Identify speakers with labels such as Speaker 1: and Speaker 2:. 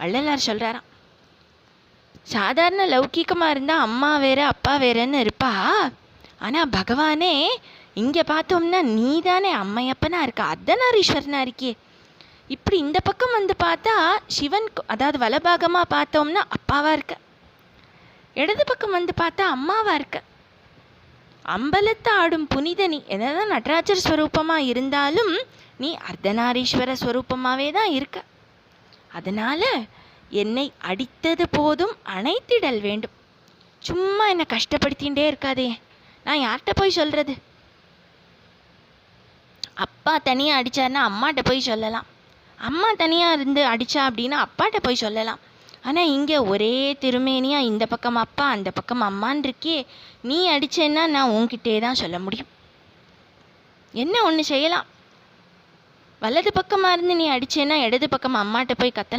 Speaker 1: வள்ளலார் சொல்கிறாராம் சாதாரண லௌகீகமாக இருந்தால் அம்மா வேறு அப்பா வேறன்னு இருப்பா. ஆனால் பகவானே இங்கே பார்த்தோம்னா நீ தானே அம்மையப்பனாக இருக்க? அர்த்தநாரீஸ்வரனா இருக்கியே இப்படி இந்த பக்கம் வந்து பார்த்தா சிவன் அதாவது வலபாகமாக பார்த்தோம்னா அப்பாவாக இருக்க. இடது பக்கம் வந்து பார்த்தா அம்மாவாக இருக்க. அம்பலத்தை ஆடும் புனித நீ என்னதான் நடராஜர் ஸ்வரூபமாக இருந்தாலும் நீ அர்த்தநாரீஸ்வர ஸ்வரூபமாகவே தான் இருக்க. அதனால என்னை அடித்தது போதும் அணைத்திடல் வேண்டும். சும்மா என்னை கஷ்டப்படுத்திகிட்டே இருக்காதே. நான் யார்கிட்ட போய் சொல்கிறது அப்பா தனியாக அடித்தாருன்னா அம்மாட்ட போய் சொல்லலாம். அம்மா தனியாக இருந்து அடித்தா அப்படின்னா அப்பாட்ட போய் சொல்லலாம். ஆனால் இங்கே ஒரே திருமேனியாக இந்த பக்கம் அப்பா அந்த பக்கம் அம்மான் இருக்கே. நீ அடித்தேன்னா நான் உன்கிட்டே தான் சொல்ல முடியும். என்ன ஒன்று செய்யலாம்? வலது பக்கமாக இருந்து நீ அடிச்சேன்னா இடது பக்கம் அம்மாட்ட போய் கத்தலாம்